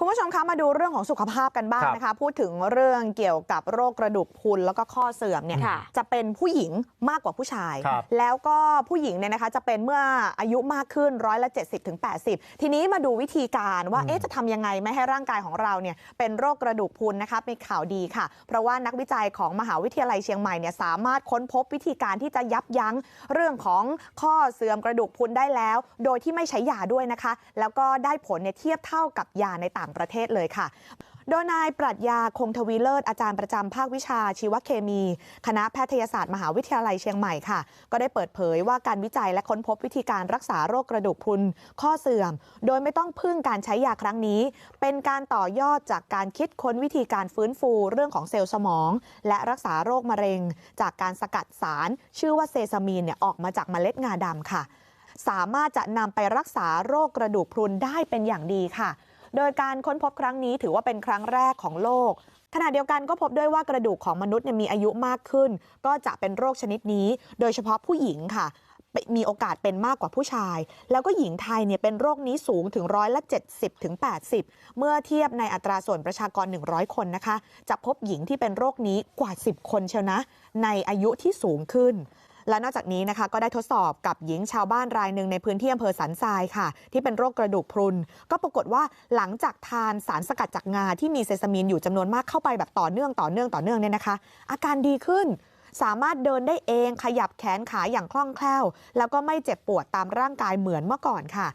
คุณผู้ชมคะมาดูเรื่องของสุขภาพกันบ้างครับนะคะพูดถึงเรื่องเกี่ยวกับโรคกระดูกพรุนแล้วก็ข้อเสื่อมเนี่ยค่ะจะเป็นผู้หญิงมากกว่าผู้ชายครับแล้วก็ผู้หญิงเนี่ยนะคะจะเป็นเมื่ออายุมากขึ้นร้อยละ70ถึง80 ทีนี้มาดูวิธีการว่าอืมเอ๊ะจะทำยังไงไม่ให้ร่างกายของเราเนี่ยเป็นโรคกระดูกพรุนนะคะมีข่าวดีค่ะ เพราะว่านักวิจัยของมหาวิทยาลัยเชียงใหม่เนี่ยสามารถค้นพบวิธีการที่จะยับยั้งเรื่องของข้อเสื่อมกระดูกพรุนได้แล้ว โดยที่ไม่ใช้ยาด้วยนะคะ แล้วก็ได้ผลเนี่ยเทียบเท่ากับยาในต่างประเทศเลยค่ะ โดยนายปรัชญาคงทวีเลิศอาจารย์ประจำภาควิชาชีวเคมี คณะแพทยศาสตร์มหาวิทยาลัยเชียงใหม่ค่ะ ก็ได้เปิดเผยว่าการวิจัยและค้นพบวิธีการรักษาโรคกระดูกพรุนข้อเสื่อม โดยไม่ต้องพึ่งการใช้ยาครั้งนี้ เป็นการต่อยอดจากการคิดค้นวิธีการฟื้นฟูเรื่องของเซลล์สมอง และรักษาโรคมะเร็ง จากการสกัดสาร ชื่อว่าเซซามีนเนี่ยออกมาจากเมล็ดงาดำค่ะสามารถจะนำไปรักษาโรคกระดูกพรุนได้เป็นอย่างดีค่ะ โดยการค้นพบครั้งนี้ถือว่าเป็นครั้งแรกของโลก ขณะเดียวกันก็พบด้วยว่ากระดูกของมนุษย์มีอายุมากขึ้น ก็จะเป็นโรคชนิดนี้ โดยเฉพาะผู้หญิงค่ะ มีโอกาสเป็นมากกว่าผู้ชาย แล้วก็หญิงไทยเนี่ยเป็นโรคนี้สูงถึงร้อยละ 70ถึง80 เมื่อเทียบในอัตราส่วนประชากร 100 คนนะคะ จะพบหญิงที่เป็นโรคนี้กว่า 10 คนเชียวนะ ในอายุที่สูงขึ้น และนอกจากนี้นะคะก็ได้ทดสอบกับหญิงชาวบ้านรายหนึ่งในพื้นที่อำเภอสันทรายค่ะ ที่เป็นโรคกระดูกพรุน ก็ปรากฏว่าหลังจากทานสารสกัดจากงาที่มีเซซามีนอยู่จำนวนมากเข้าไปแบบต่อเนื่องต่อเนื่องต่อเนื่องเนี่ยนะคะ อาการดีขึ้นสามารถเดินได้เองขยับแขนขาอย่างคล่องแคล่ว แล้วก็ไม่เจ็บปวดตามร่างกายเหมือนเมื่อก่อนค่ะ